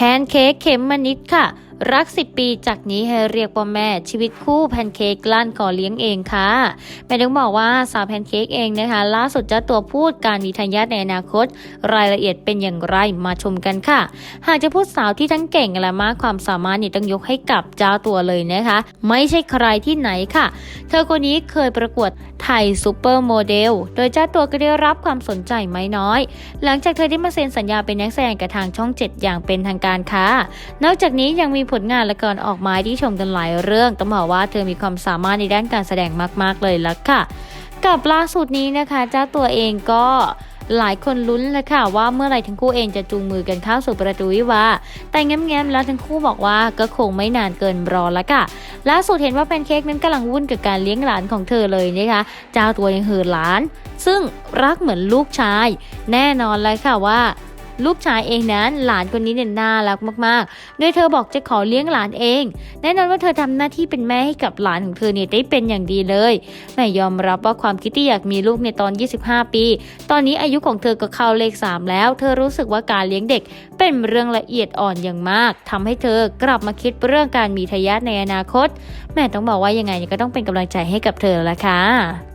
แพนเค้กเข็มมนิดค่ะ รัก 10 ปีจากนี้ให้เรียกว่าแม่ชีวิตคู่แพนเค้กลั้นขอเลี้ยงเองค่ะแม่ต้องบอกว่าสาวแพนเค้กเองนะคะ ล่าสุดเจ้าตัวพูดการมีทายาทในอนาคต รายละเอียดเป็นอย่างไรมาชมกันค่ะ หากจะพูดสาวที่ทั้งเก่งและมากความสามารถนี่ต้องยกให้กับเจ้าตัวเลยนะคะ ไม่ใช่ใครที่ไหนค่ะ เธอคนนี้เคยประกวดไทยซูเปอร์โมเดลโดยเจ้าตัวก็ได้รับความสนใจไม่น้อย หลังจากเธอได้มาเซ็นสัญญาเป็นนักแสดงกับทางช่อง 7 อย่างเป็นทางการค่ะนอกจากนี้ยังมีผลงานละครออกมาที่ชมกันหลายเรื่องต้องบอกว่าเธอมีความสามารถในด้านการแสดงมาก ๆ เลยละค่ะ กับล่าสุดนี้นะคะเจ้าตัวเองก็หลายคนลุ้นเลยค่ะว่าเมื่อไหร่ทั้งคู่เองจะจูงมือกันเข้าสู่ประตูวิวาแต่แง้มๆแล้วทั้งคู่บอกว่าก็คงไม่นานเกินรอละค่ะล่าสุดเห็นว่าแพนเค้กนั้นกำลังวุ่นกับการเลี้ยงหลานของเธอเลยนะคะเจ้าตัวยังเหือหลาน ซึ่งรักเหมือนลูกชาย แน่นอนเลยค่ะว่า ลูกชายเองนั้นหลานคนนี้เนี่ยน่ารักมากๆ โดยเธอบอกจะขอเลี้ยงหลานเอง แน่นอนว่าเธอทำหน้าที่เป็นแม่ให้กับหลานของเธอเนี่ยได้เป็นอย่างดีเลยแม่ยอมรับว่าความคิดที่อยากมีลูกในตอน 25 ปี ตอนนี้อายุของเธอก็เข้าเลข 3 แล้ว เธอรู้สึกว่าการเลี้ยงเด็กเป็นเรื่องละเอียดอ่อนอย่างมากทำให้เธอกลับมาคิดเรื่องการมีทายาทในอนาคต แม่ต้องบอกว่ายังไงก็ต้องเป็นกำลังใจให้กับเธอละค่ะ